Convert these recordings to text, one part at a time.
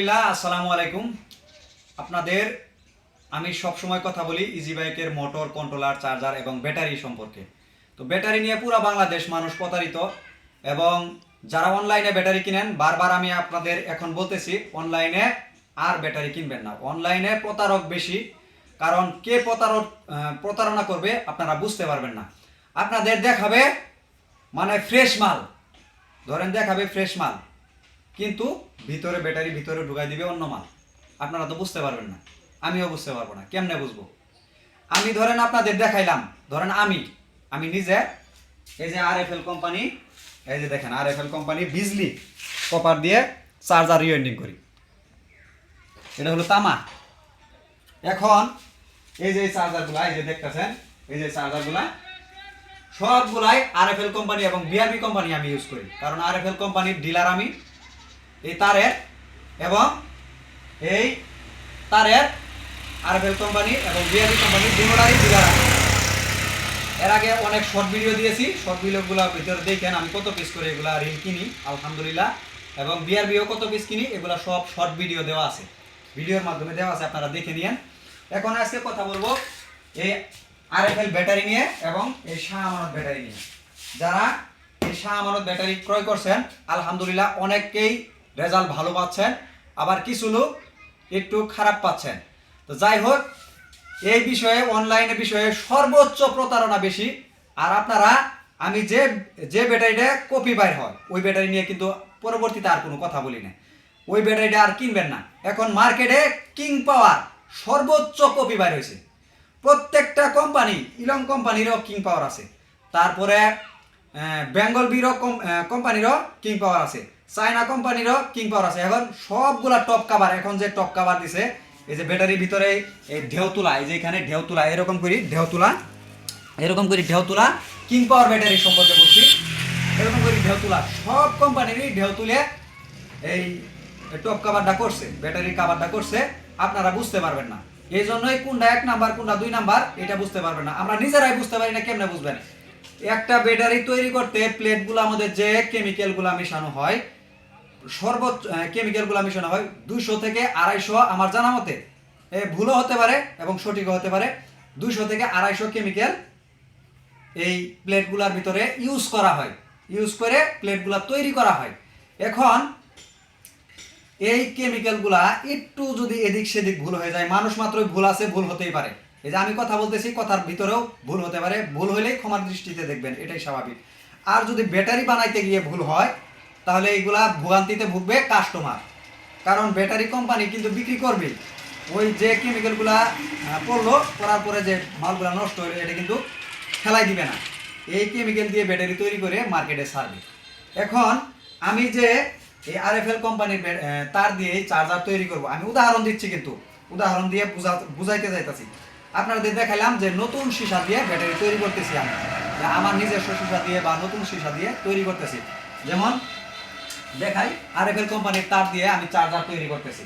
আসসালামু আলাইকুম। আপনাদের, আমি সব সময় কথা বলি ইজি বাইকের মোটর কন্ট্রোলার চার্জার এবং ব্যাটারি সম্পর্কে। তো ব্যাটারি নিয়ে পুরো বাংলাদেশ মানুষ প্রতারিত এবং যারা অনলাইনে ব্যাটারি কিনেন, বারবার আমি আপনাদের এখন বলতেছি অনলাইনে আর ব্যাটারি কিনবেন না। অনলাইনে প্রতারক বেশি, কারণ কে প্রতারক প্রতারণা করবে আপনারা বুঝতে পারবেন না। আপনাদের দেখাবে মানে ফ্রেশ মাল। ধরেন দেখাবে ফ্রেশ মাল। কিন্তু ভিতরে ব্যাটারি ভিতরে ঢুকাই দিবে অন্য মাল। আপনারা তো বুঝতে পারবেন না। আমিও বুঝতে পারব না। কেমনে বুঝব? আমি ধরেন আপনাদের দেখাইলাম। ধরেন আমি। আমি নিজে এই যে আর এফ এল কোম্পানি এই যে দেখেন R F L company Bijli copper দিয়ে চার্জার রিওয়েন্ডিং করি। এটা হলো তামা। এখন এই যে চার্জারগুলা এই যে দেখতেছেন, এই যে চার্জারগুলা সবগুলাই আর এফ এল কোম্পানি এবং বিআরবি কোম্পানি আমি ইউজ করি। কারণ আর এফ এল কোম্পানির ডিলার আমি। এই তারের এবং এই তারের আর এফ এল কোম্পানি এবং বিআরবি কোম্পানির দুটোটারই ডিলার এর আগে অনেক শর্ট ভিডিও দিয়েছি। শর্ট ভিডিওগুলো ভিতরে দেখেন আমি কত পিস করে এগুলা রিল কিনি, আলহামদুলিল্লাহ। এবং বিআরবিও কত পিস কিনি, এগুলা সব শর্ট ভিডিও দেওয়া আছে। ভিডিওর মাধ্যমে দেওয়া আছে, আপনারা দেখে নিয়েন। এখন আজকে কথা বলব এই আর এফ এল ব্যাটারি নিয়ে এবং এই শাহ আমানত ব্যাটারি নিয়ে। যারা এই শাহ আমানত ব্যাটারি ক্রয় করছেন, আলহামদুলিল্লাহ অনেককেই রেজাল্ট ভালো পাচ্ছেন, আবার কিছু লোক একটু খারাপ পাচ্ছেন। তো যাই হোক, এই বিষয়ে অনলাইনে বিষয়ে সর্বোচ্চ প্রতারণা বেশি। আর আপনারা, আমি যে যে ব্যাটারিটা কপি বাইর হয়, ওই ব্যাটারি নিয়ে কিন্তু পরবর্তীতে আর কোনো কথা বলি না। ওই ব্যাটারিটা আর কিনবেন না। এখন মার্কেটে কিং পাওয়ার সর্বোচ্চ কপি বাইর হয়েছে। প্রত্যেকটা কোম্পানি ইলং কোম্পানিরও কিং পাওয়ার আছে। তারপরে বেঙ্গল বিরও কোম্পানিরও কিং পাওয়ার আছে। চায়না কোম্পানিরও কিং পাওয়ার আছে। এখন সবগুলা টপ কাভার এখন যে টপ কাভার দিছে, এই যে ব্যাটারির ভিতরে এই ঢেউ তুলা, এই যে এখানে ঢেউ তুলা, এরকম করি ঢেউ তোলা, এরকম করি ঢেউ তোলা কিং পাওয়ার ব্যাটারি সম্পর্কে বলছি। এরকম করি ঢেউ তোলা, সব কোম্পানিরই ঢেউ তুলে এই টপ কাভারটা করছে ব্যাটারির কাভারটা করছে, আপনারা বুঝতে পারবেন না। এই জন্যই কোনটা এক নাম্বার, কোনটা দুই নাম্বার, এটা বুঝতে পারবেন না। আমরা নিজেরাই বুঝতে পারি না, কেমনে বুঝবেন? একটা ব্যাটারি তৈরি করতে প্লেটগুলো আমাদের যে কেমিক্যালগুলো মেশানো হয় সর্বোচ্চ কেমিক্যালগুলো মেশানো হয়। দুইশো থেকে আড়াইশো আমার জানা মতে। ভুলও হতে পারে এবং সঠিকও হতে পারে। দুইশো থেকে আড়াইশো কেমিক্যাল এই প্লেটগুলোর ভিতরে ইউজ করা হয়। ইউজ করে প্লেটগুলো তৈরি করা হয়। এখন এই কেমিক্যালগুলা একটু যদি এদিক সেদিক ভুল হয়ে যায়, মানুষ মাত্রই ভুল আছে, ভুল হতেই পারে। এই যে আমি কথা বলতেছি, কথার ভিতরেও ভুল হতে পারে। ভুল হলেই ক্ষমার দৃষ্টিতে দেখবেন, এটাই স্বাভাবিক। আর যদি ব্যাটারি বানাইতে গিয়ে ভুল হয় তাহলে এইগুলা ভোগান্তিতে ভুগবে কাস্টমার কারণ ব্যাটারি কোম্পানি কিন্তু বিক্রি করবে। ওই যে কেমিক্যালগুলা পড়ল, পড়ার পরে যে মালগুলা নষ্ট হয়ে এটা কিন্তু ফেলাই দিবে না। এই কেমিক্যাল দিয়ে ব্যাটারি তৈরি করে মার্কেটে ছাড়বে। এখন আমি যে এই আর এফ এল কোম্পানির তার দিয়ে চার্জার তৈরি করব, আমি উদাহরণ দিচ্ছি কিন্তু। উদাহরণ দিয়ে বুঝা বুঝাইতে যাইতাছি আপনাদের দেখালাম যে নতুন সীসা দিয়ে ব্যাটারি তৈরি করতেছি আমি। আমার নিজস্ব সীসা দিয়ে বা নতুন সীসা দিয়ে তৈরি করতেছি। যেমন দেখাই আর এফ এল কোম্পানির তার দিয়ে আমি চার্জার তৈরি করতেছি।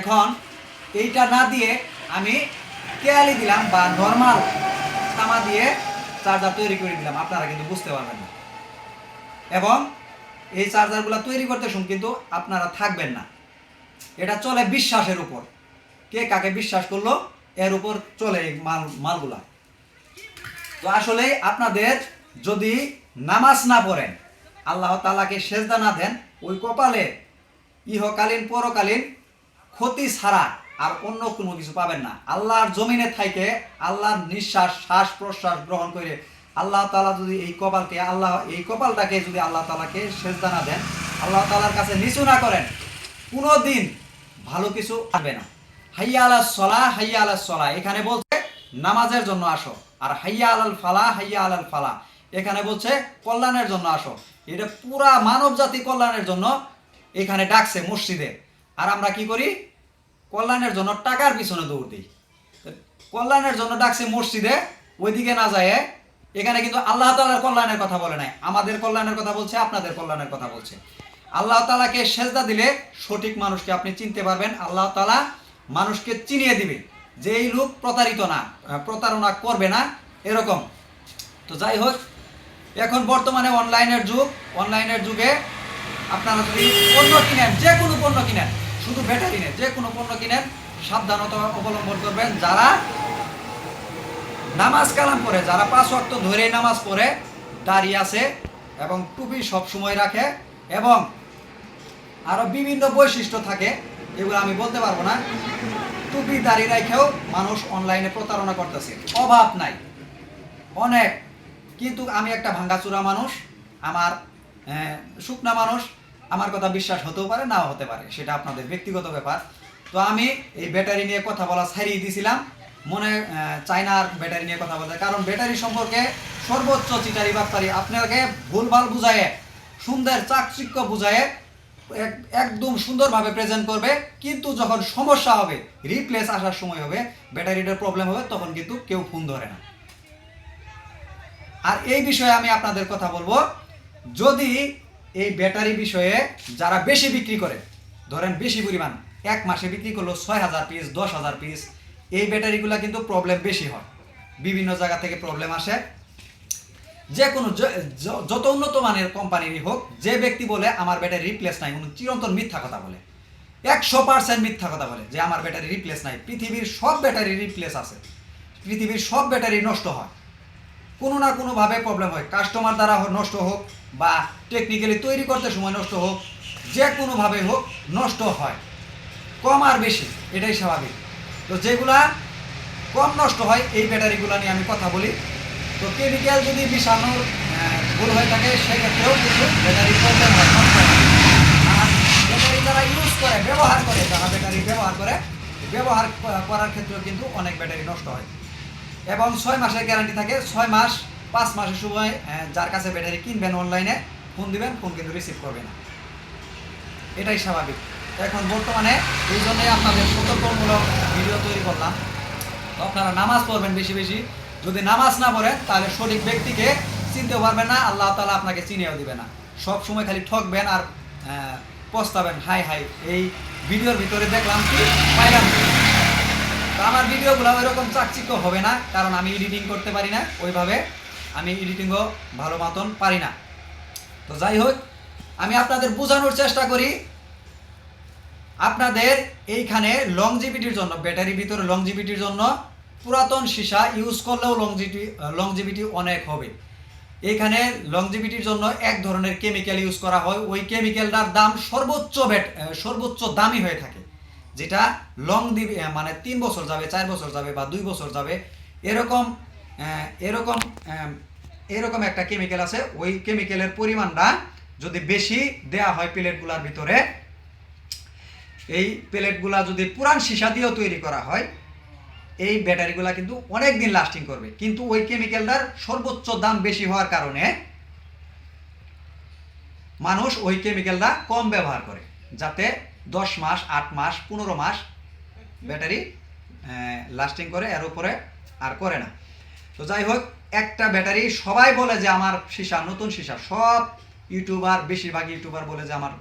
এখন এইটা না দিয়ে আমি কেয়ালি দিলাম বা নর্মাল তামা দিয়ে চার্জার তৈরি করে দিলাম, আপনারা কিন্তু বুঝতে পারবেন না। এবং এই চার্জারগুলো তৈরি করতে শুন, কিন্তু আপনারা থাকবেন না। এটা চলে বিশ্বাসের উপর। কে কাকে বিশ্বাস করল? এর উপর চলে মাল, মালগুলা। তো আসলে আপনাদের যদি নামাজ না পড়েন আল্লাহ তালাকে সেজদা না দেন, ওই কপালে ইহকালীন, পরকালীন ক্ষতি ছাড়া আর অন্য কোনো কিছু পাবেন না। আল্লাহর জমিনে থাইকে আল্লাহর নিঃশ্বাস, শ্বাস প্রশ্বাস গ্রহণ করে আল্লাহ তালা যদি এই কপালকে, আল্লাহ এই কপালটাকে যদি আল্লাহ তালাকে সেজদা না দেন, আল্লাহ তালার কাছে নিচু না করেন কোনো দিন ভালো কিছু আসবে না। হাইয়া আলাল সলা হাইয়া আলাল সলা এখানে বলছে, নামাজের জন্য আসো। আর হাইয়া আলাল ফালা হাইয়া আলাল ফালা এখানে বলছে কল্যাণের জন্য আসো। এটা পুরা মানব জাতি কল্যাণের জন্য এখানে ডাকছে মসজিদে। আর আমরা কি করি? কল্যাণের জন্য টাকার পিছনে দৌড় দিই। কল্যাণের জন্য ডাকছে মসজিদে, ওইদিকে না যায় এখানে কিন্তু আল্লাহ তালার কল্যাণের কথা বলে নাই। আমাদের কল্যাণের কথা বলছে, আপনাদের কল্যাণের কথা বলছে। আল্লাহ তালাকে সেজদা দিলে সঠিক মানুষকে আপনি চিনতে পারবেন। আল্লাহ তালা মানুষকে চিনিয়ে দিবে যে এই লোক প্রতারিত না, প্রতারণা করবে না, এরকম। তো যাই হোক এখন বর্তমানে অনলাইনের যুগ। অনলাইনের যুগে আপনারা যদি পণ্য কিনেন, যে কোনো পণ্য কিনেন, শুধু ব্যাটারি নেই, যে কোনো পণ্য কিনেন, সাবধানতা অবলম্বন করবেন। যারা নামাজ কালাম পড়ে, যারা পাঁচ ওয়াক্ত ধরে নামাজ পড়ে, দাঁড়িয়ে আছে এবং টুপি সব সময় রাখে এবং আরও বিভিন্ন বৈশিষ্ট্য থাকে, এগুলো আমি বলতে পারব না। টুপি দাঁড়িয়ে রেখেও মানুষ অনলাইনে প্রতারণা করতেছে। অভাব নাই। অনেক কিন্তু আমি একটা ভাঙ্গাচুরা মানুষ আমার আহ, শুকনা মানুষ আমার কথা বিশ্বাস হতেও পারে নাও হতে পারে সেটা আপনাদের ব্যক্তিগত ব্যাপার। তো আমি এই ব্যাটারি নিয়ে কথা বলা ছাড়িয়ে দিয়েছিলাম মনে চায়নার ব্যাটারি নিয়ে কথা বলতে কারণ ব্যাটারি সম্পর্কে সর্বোচ্চ চিটারি বাপ্তারি আপনাকে ভুলভাল বুঝায়ে সুন্দর চাকচিক্য বুঝায়ে এক- একদম সুন্দরভাবে প্রেজেন্ট করবে কিন্তু যখন সমস্যা হবে রিপ্লেস আসার সময় হবে ব্যাটারিটার প্রবলেম হবে তখন কিন্তু কেউ ফোন ধরে না। আর এই বিষয়ে আমি আপনাদের কথা বলব। যদি এই ব্যাটারি বিষয়ে যারা বেশি বিক্রি করে, ধরেন বেশি পরিমাণ, এক মাসে বিক্রি করল ছয় হাজার পিস দশ হাজার পিস এই ব্যাটারিগুলো কিন্তু প্রবলেম বেশি হয়। বিভিন্ন জায়গা থেকে প্রবলেম আসে। যে কোনো যত উন্নত মানের কোম্পানিরই হোক, যে ব্যক্তি বলে, আমার ব্যাটারি রিপ্লেস নাই, উনি চিরন্তন মিথ্যা কথা বলে। একশো পার্সেন্ট মিথ্যা কথা বলে যে, আমার ব্যাটারি রিপ্লেস নাই। পৃথিবীর সব ব্যাটারি রিপ্লেস আছে। পৃথিবীর সব ব্যাটারি নষ্ট হয়। কোনো না কোনোভাবে প্রবলেম হয়। কাস্টমার দ্বারা নষ্ট হোক বা টেকনিক্যালি তৈরি করতে সময় নষ্ট হোক, যে কোনোভাবে হোক নষ্ট হয়। কম আর বেশি, এটাই স্বাভাবিক। তো যেগুলা কম নষ্ট হয়, এই ব্যাটারিগুলো নিয়ে আমি কথা বলি। তো কেমিক্যাল যদি মিশানোর ভুল হয়ে থাকে, সেক্ষেত্রেও কিন্তু ব্যাটারি প্রবলেম হয় আর ব্যাটারি যারা ইউজ করে, ব্যবহার করে, যারা ব্যাটারি ব্যবহার করে, ব্যবহার করার ক্ষেত্রেও কিন্তু অনেক ব্যাটারি নষ্ট হয়। এবং ছয় মাসের গ্যারান্টি থাকে। ছয় মাস, পাঁচ মাসের সময় যার কাছে ব্যাটারি কিনবেন অনলাইনে ফোন দিবেন ফোন কিন্তু রিসিভ করবে না এটাই স্বাভাবিক। এখন বর্তমানে এই জন্যই আপনাদের সতর্কমূলক ভিডিও তৈরি করলাম। আপনারা নামাজ পড়বেন বেশি বেশি। যদি নামাজ না পড়েন, তাহলে সঠিক ব্যক্তিকে চিনতেও পারবেন না, আল্লাহ তালা আপনাকে চিনিয়েও দিবে না। সব সময় খালি ঠকবেন আর পস্তাবেন। হাই হাই এই ভিডিওর ভিতরে দেখলাম কি। তো আমার ভিডিওগুলো ওইরকম চাকচিক্য হবে না, কারণ আমি এডিটিং করতে পারি না, ওইভাবে আমি এডিটিংও ভালো মতন পারি না। তো যাই হোক, আমি আপনাদের বোঝানোর চেষ্টা করি। আপনাদের এইখানে লংজিভিটির জন্য ব্যাটারি ভিতরে লংজিভিটির জন্য পুরাতন সীসা ইউজ করলেও লংজিটি লংজিভিটি অনেক হবে। এইখানে লংজিভিটির জন্য এক ধরনের কেমিক্যাল ইউজ করা হয়। ওই কেমিক্যালটার দাম সর্বোচ্চ ব্যাট সর্বোচ্চ দামি হয়ে থাকে। যেটা লং দিবে মানে তিন বছর যাবে, চার বছর যাবে বা দুই বছর যাবে, এরকম এরকম এরকম একটা কেমিক্যাল আছে, ওই কেমিক্যালের পরিমাণটা যদি বেশি দেয়া হয় প্লেটগুলার ভিতরে, এই প্লেটগুলা যদি পুরান সীসা দিয়েও তৈরি করা হয়, এই ব্যাটারিগুলা কিন্তু অনেক দিন লাস্টিং করবে। কিন্তু ওই কেমিক্যালটার সর্বোচ্চ দাম বেশি হওয়ার কারণে মানুষ ওই কেমিক্যালটা কম ব্যবহার করে, যাতে দশ মাস, আট মাস, পনেরো মাস ব্যাটারি লাস্টিং করে, এর উপরে আর করে না। তো যাই হোক, একটা ব্যাটারি সবাই বলে যে আমার সীসা নতুন সীসা। সব ইউটিউবার, বেশিরভাগ ইউটিউবার বলে যে আমার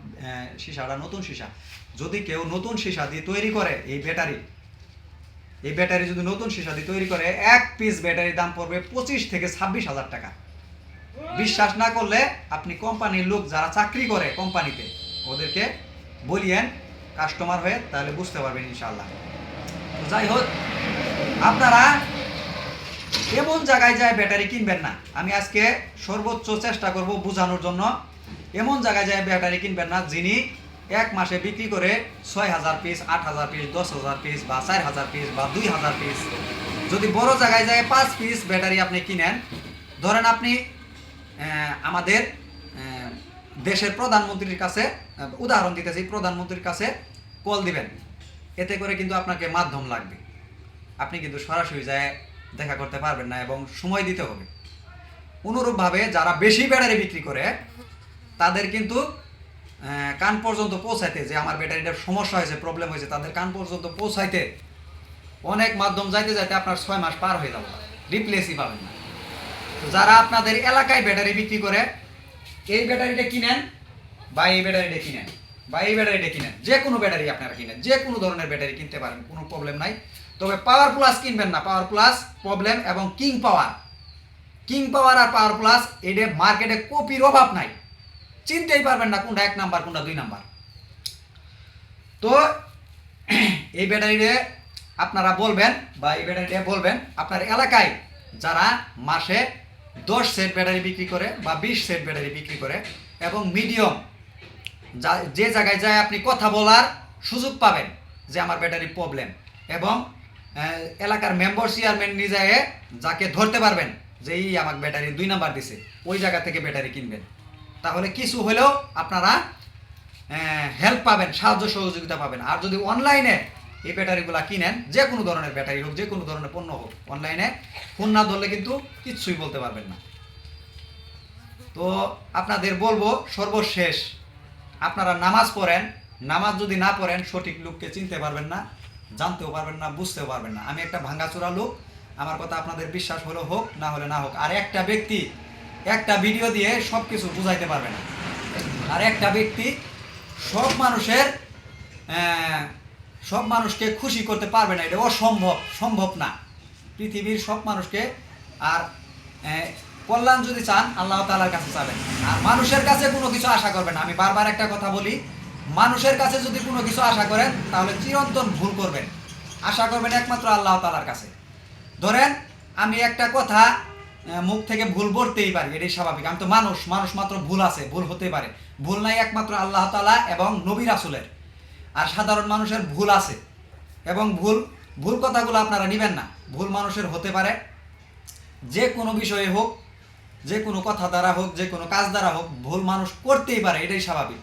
সীসাটা নতুন সীসা। যদি কেউ নতুন সীসা দিয়ে তৈরি করে এই ব্যাটারি এই ব্যাটারি যদি নতুন সীসা দিয়ে তৈরি করে, এক পিস ব্যাটারির দাম পড়বে পঁচিশ থেকে ছাব্বিশ হাজার টাকা। বিশ্বাস না করলে আপনি কোম্পানির লোক যারা চাকরি করে কোম্পানিতে, ওদেরকে বলিয়েন কাস্টমার হয়ে, তাহলে বুঝতে পারবেন ইনশাল্লাহ তো যাই হোক, আপনারা এমন জায়গায় যায় ব্যাটারি কিনবেন না। আমি আজকে সর্বোচ্চ চেষ্টা করব বোঝানোর জন্য। এমন জায়গায় যায় ব্যাটারি কিনবেন না যিনি এক মাসে বিক্রি করে ছয় হাজার পিস আট হাজার পিস দশ হাজার পিস বা চার হাজার পিস বা দুই হাজার পিস যদি বড় জায়গায় যায় পাঁচ পিস ব্যাটারি আপনি কিনেন, ধরেন আপনি আমাদের দেশের প্রধানমন্ত্রীর কাছে উদাহরণ দিতেছি, প্রধানমন্ত্রীর কাছে কল দিবেন। এতে করে কিন্তু আপনাকে মাধ্যম লাগবে। আপনি কিন্তু সরাসরি যায় দেখা করতে পারবেন না এবং সময় দিতে হবে। অনুরূপভাবে যারা বেশি ব্যাটারি বিক্রি করে, তাদের কিন্তু কান পর্যন্ত পৌঁছাইতে যে আমার ব্যাটারিটার সমস্যা হয়েছে প্রবলেম হয়েছে, তাদের কান পর্যন্ত পৌঁছাইতে অনেক মাধ্যম যাইতে যাইতে আপনার ছয় মাস পার হয়ে যাবে। রিপ্লেসই পাবেন না। যারা আপনাদের এলাকায় ব্যাটারি বিক্রি করে এই ব্যাটারিটা কিনেন, বা এই ব্যাটারিটা কিনেন, বা এই ব্যাটারিটা কিনেন, যে কোনো ব্যাটারি আপনারা কিনেন, যে কোনো ধরনের ব্যাটারি কিনতে পারেন, কোনো প্রবলেম নাই। তবে পাওয়ার প্লাস কিনবেন না পাওয়ার প্লাস প্রবলেম এবং কিং পাওয়ার কিং পাওয়ার আর পাওয়ার প্লাস এটা মার্কেটে কপির অভাব নাই। চিনতেই পারবেন না কোনটা এক নাম্বার কোনটা দুই নাম্বার তো, এই ব্যাটারিতে আপনারা বলবেন, বা এই ব্যাটারিটা বলবেন, আপনার এলাকায় যারা মাসে দশ সেট ব্যাটারি বিক্রি করে বা বিশ সেট ব্যাটারি বিক্রি করে এবং মিডিয়াম যা, যে জায়গায় যায় আপনি কথা বলার সুযোগ পাবেন যে আমার ব্যাটারি প্রবলেম এবং এলাকার মেম্বার চেয়ারম্যান নিজে যাকে ধরতে পারবেন যে এই আমাকে ব্যাটারি দুই নাম্বার দিছে, ওই জায়গা থেকে ব্যাটারি কিনবেন। তাহলে কিছু হলেও আপনারা হেল্প পাবেন, সাহায্য সহযোগিতা পাবেন। আর যদি অনলাইনে এই ব্যাটারিগুলো কিনেন যে কোনো ধরনের ব্যাটারি হোক যে কোনো ধরনের পণ্য হোক অনলাইনে ফোন না ধরলে কিন্তু কিচ্ছুই বলতে পারবেন না। তো আপনাদের বলব, সর্বশেষ, আপনারা নামাজ পড়েন, নামাজ যদি না পড়েন, সঠিক লোককে চিনতে পারবেন না, জানতেও পারবেন না, বুঝতেও পারবেন না। আমি একটা ভাঙ্গাচোরা লোক, আমার কথা আপনাদের বিশ্বাস হলো হোক, না হলে না হোক। আর একটা ব্যক্তি একটা ভিডিও দিয়ে সব কিছু বুঝাইতে পারবে না। আর একটা ব্যক্তি সব মানুষের সব মানুষকে খুশি করতে পারবে না, এটা অসম্ভব, সম্ভব না। পৃথিবীর সব মানুষকে, আর কল্যাণ যদি চান, আল্লাহ তালার কাছে চাবেন। আর মানুষের কাছে কোনো কিছু আশা করবেন আমি বারবার একটা কথা বলি, মানুষের কাছে যদি কোনো কিছু আশা করেন, তাহলে চিরন্তন ভুল করবেন। আশা করবেন একমাত্র আল্লাহ তালার কাছে। ধরেন, আমি একটা কথা মুখ থেকে ভুল বলতেই পারি, এটাই স্বাভাবিক। আমি তো মানুষ মানুষ মাত্র ভুল আছে, ভুল হতে পারে। ভুল নাই একমাত্র আল্লাহ তালা এবং নবী রাসুলের। আর সাধারণ মানুষের ভুল আছে। এবং ভুল ভুল কথাগুলো আপনারা নেবেন না। ভুল মানুষের হতে পারে। যে কোনো বিষয়ে হোক, যে কোনো কথা দ্বারা হোক, যে কোনো কাজ দ্বারা হোক, ভুল মানুষ করতেই পারে, এটাই স্বাভাবিক।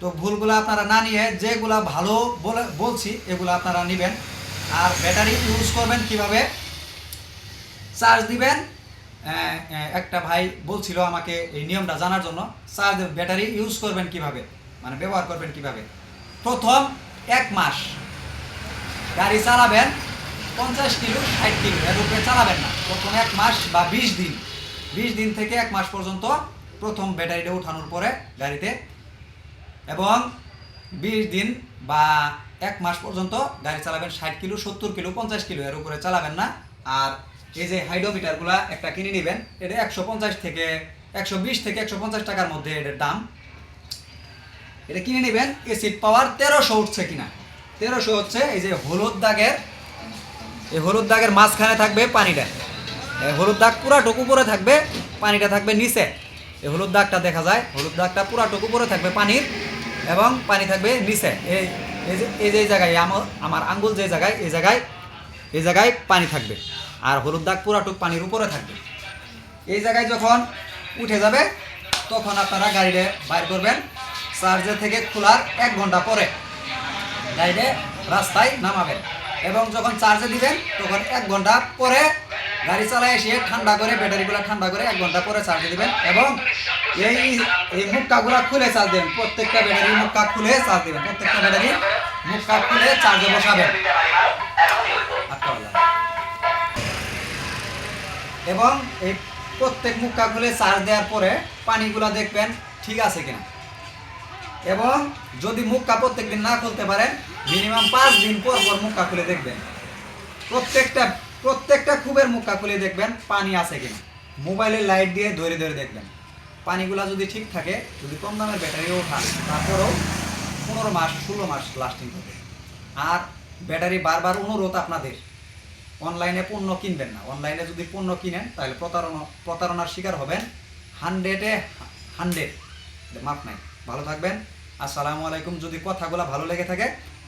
তো ভুলগুলো আপনারা না নিয়ে যেগুলা ভালো বলে, বলছি, এগুলো আপনারা নেবেন। আর ব্যাটারি ইউজ করবেন কীভাবে? চার্জ দিবেন। একটা ভাই বলছিল আমাকে এই নিয়মটা জানার জন্য। চার্জ ব্যাটারি ইউজ করবেন কীভাবে? মানে ব্যবহার করবেন কীভাবে? প্রথম এক মাস। গাড়ি চালাবেন পঞ্চাশ কিলো, ষাট কিলো, এর উপরে চালাবেন না। প্রথম এক মাস বা বিশ দিন। বিশ দিন থেকে এক মাস পর্যন্ত প্রথম ব্যাটারিটা উঠানোর পরে গাড়িতে। এবং বিশ দিন বা এক মাস পর্যন্ত গাড়ি চালাবেন ষাট কিলো, সত্তর কিলো, পঞ্চাশ কিলো, এর উপরে চালাবেন না। আর এই যে হাইড্রোমিটারগুলা একটা কিনে নেবেন, এটা একশো পঞ্চাশ থেকে একশো বিশ থেকে একশো পঞ্চাশ টাকার মধ্যে এটার দাম। এটা কিনে নেবেন? এসিড পাওয়ার তেরোশো উঠছে কিনা? তেরোশো হচ্ছে এই যে হলুদ দাগের, এই হলুদ দাগের মাঝখানে থাকবে পানিটা। এই হলুদ দাগ পুরাটুকু উপরে থাকবে, পানিটা থাকবে নিচে। এই হলুদ দাগটা দেখা যায়, হলুদ দাগটা পুরাটুকু উপরে থাকবে পানির এবং পানি থাকবে নিচে। এই এই যে এই যে এই জায়গায় আমার আমার আঙ্গুল যে জায়গায়, এই জায়গায় এই জায়গায় পানি থাকবে। আর হলুদ দাগ পুরাটুক পানির উপরে থাকবে। এই জায়গায় যখন উঠে যাবে, তখন আপনারা গাড়িতে বাইর করবেন। চার্জের থেকে খোলার এক ঘণ্টা পরে গাড়িতে রাস্তায় নামাবেন। এবং যখন চার্জে দিবেন, তখন এক ঘণ্টা পরে গাড়ি চালায় এসে ঠান্ডা করে, ব্যাটারিগুলো ঠান্ডা করে এক ঘণ্টা পরে চার্জে দিবেন এবং এই এই মুক্কাগুলো খুলে চার্জ দেবেন। প্রত্যেকটা ব্যাটারি মুক্কা খুলে চার্জ দেবেন। প্রত্যেকটা ব্যাটারি মুক্কা খুলে চার্জে বসাবেন। এবং এই প্রত্যেক মুক্কা খুলে চার্জ দেওয়ার পরে পানিগুলা দেখবেন ঠিক আছে কিনা। এবং যদি মুক্কা প্রত্যেকদিন না খুলতে পারেন মিনিমাম পাঁচ দিন পর পর মুক্কা খুলে দেখবেন। প্রত্যেকটা প্রত্যেকটা খুবের মুক্কা খুলে দেখবেন, পানি আছে কিনা। মোবাইলের লাইট দিয়ে ধরে ধরে দেখবেন। পানিগুলা যদি ঠিক থাকে, যদি কম দামের ব্যাটারি ওঠান, তারপরেও পনেরো মাস, ষোলো মাস লাস্টিং হবে আর ব্যাটারি বারবার অনুরোধ আপনাদের, অনলাইনে পণ্য কিনবেন না। অনলাইনে যদি পণ্য কিনেন, তাহলে প্রতারণা, প্রতারণার শিকার হবেন। হান্ড্রেডে, হান্ড্রেড, মাপ নাই। ভালো থাকবেন। আসসালামু আলাইকুম। যদি কথাগুলো ভালো লেগে থাকে,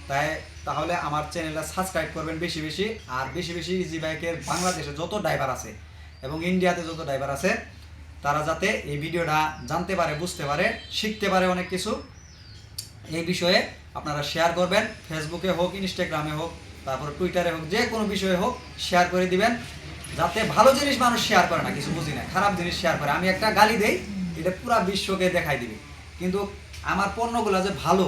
তাই তাহলে আমার চ্যানেলটা সাবস্ক্রাইব করবেন বেশি বেশি। আর বেশি বেশি ইজি বাইকের বাংলাদেশে যত ড্রাইভার আছে এবং ইন্ডিয়াতে যত ড্রাইভার আছে, তারা যাতে এই ভিডিওটা জানতে পারে, বুঝতে পারে, শিখতে পারে অনেক কিছু, এই বিষয়ে আপনারা শেয়ার করবেন। ফেসবুকে হোক ইনস্টাগ্রামে হোক, তারপর টুইটারে হোক, যে কোনো বিষয়ে হোক শেয়ার করে দিবেন। যাতে ভালো জিনিস মানুষ শেয়ার করে না, কিছু বুঝি না, খারাপ জিনিস শেয়ার করে। আমি একটা গালি দেই, এটা পুরো বিশ্বকে দেখাই দিবে। কিন্তু আমার পণ্যগুলো যে ভালো,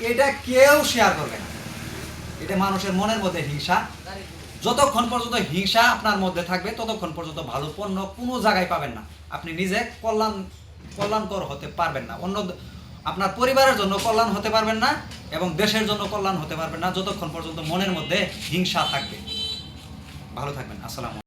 এটা কেউ শেয়ার করবে না। এটা মানুষের মনের মধ্যে হিংসা। যতক্ষণ পর্যন্ত হিংসা আপনার মধ্যে থাকবে, ততক্ষণ পর্যন্ত ভালো পণ্য কোনো জায়গায় পাবেন না। আপনি নিজে কল্যাণ, কল্যাণকর হতে পারবেন না। অন্য আপনার পরিবারের জন্য কল্যাণ হতে পারবেন না এবং দেশের জন্য কল্যাণ হতে পারবেন না, যতক্ষণ পর্যন্ত মনের মধ্যে হিংসা থাকবে। ভালো থাকবেন। আসসালাম